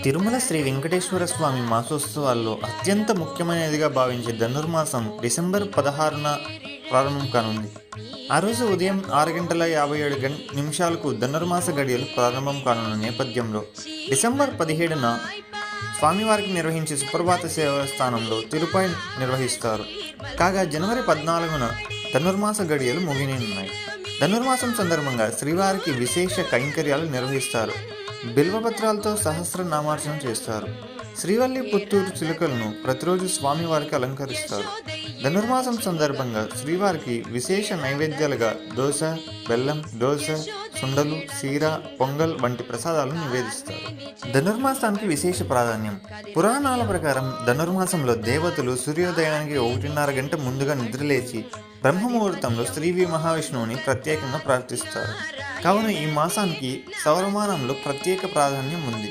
తిరుమల శ్రీ వెంకటేశ్వర స్వామి మాసోత్సవాల్లో అత్యంత ముఖ్యమైనదిగా భావించే ధనుర్మాసం డిసెంబర్ పదహారున ప్రారంభం కానుంది. ఆ రోజు ఉదయం ఆరు గంటల యాభై ఏడు గం నిమిషాలకు ధనుర్మాస గడియలు ప్రారంభం కానున్న నేపథ్యంలో డిసెంబర్ పదిహేడున స్వామివారికి నిర్వహించే సుప్రభాత సేవ స్థానంలో తిరుపై నిర్వహిస్తారు. కాగా జనవరి పద్నాలుగున ధనుర్మాస గడియలు ముగినున్నాయి ధనుర్మాసం సందర్భంగా శ్రీవారికి విశేష కైంకర్యాలు నిర్వహిస్తారు. బిల్వపత్రాలతో సహస్ర నామార్జనం చేస్తారు. శ్రీవల్లి పుత్తూరు చిలుకలను ప్రతిరోజు స్వామివారికి అలంకరిస్తారు. ధనుర్మాసం సందర్భంగా శ్రీవారికి విశేష నైవేద్యాలుగా దోశ బెల్లం దోశ సుండలు సీర పొంగల్ వంటి ప్రసాదాలు నివేదిస్తారు. ధనుర్మాసానికి విశేష ప్రాధాన్యం. పురాణాల ప్రకారం ధనుర్మాసంలో దేవతలు సూర్యోదయానికి ఒకటిన్నర గంట ముందుగా నిద్రలేచి బ్రహ్మముహూర్తంలో శ్రీవి మహావిష్ణువుని ప్రత్యేకంగా ప్రార్థిస్తారు. కావున ఈ మాసానికి సౌరమానంలో ప్రత్యేక ప్రాధాన్యం ఉంది.